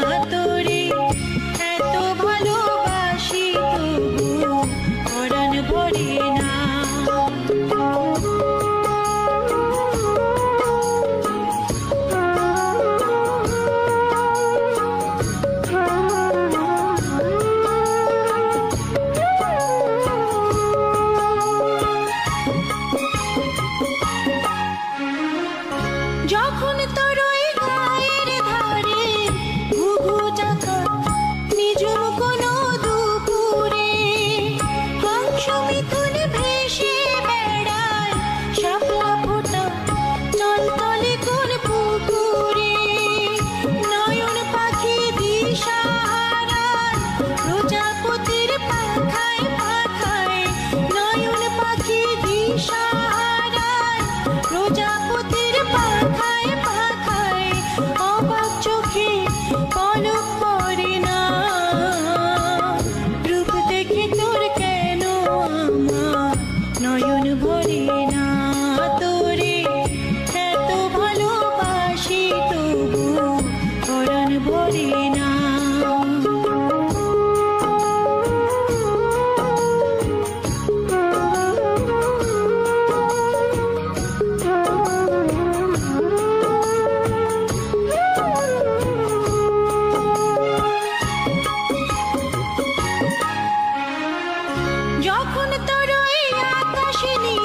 ना तो 去你。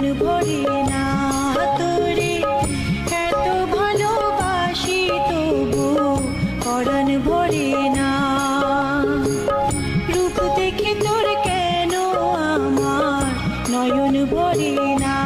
ভরে না এত ভালোবাসি তবু করণ না। রূপ তোর কেন আমার নয়ন ভরে না?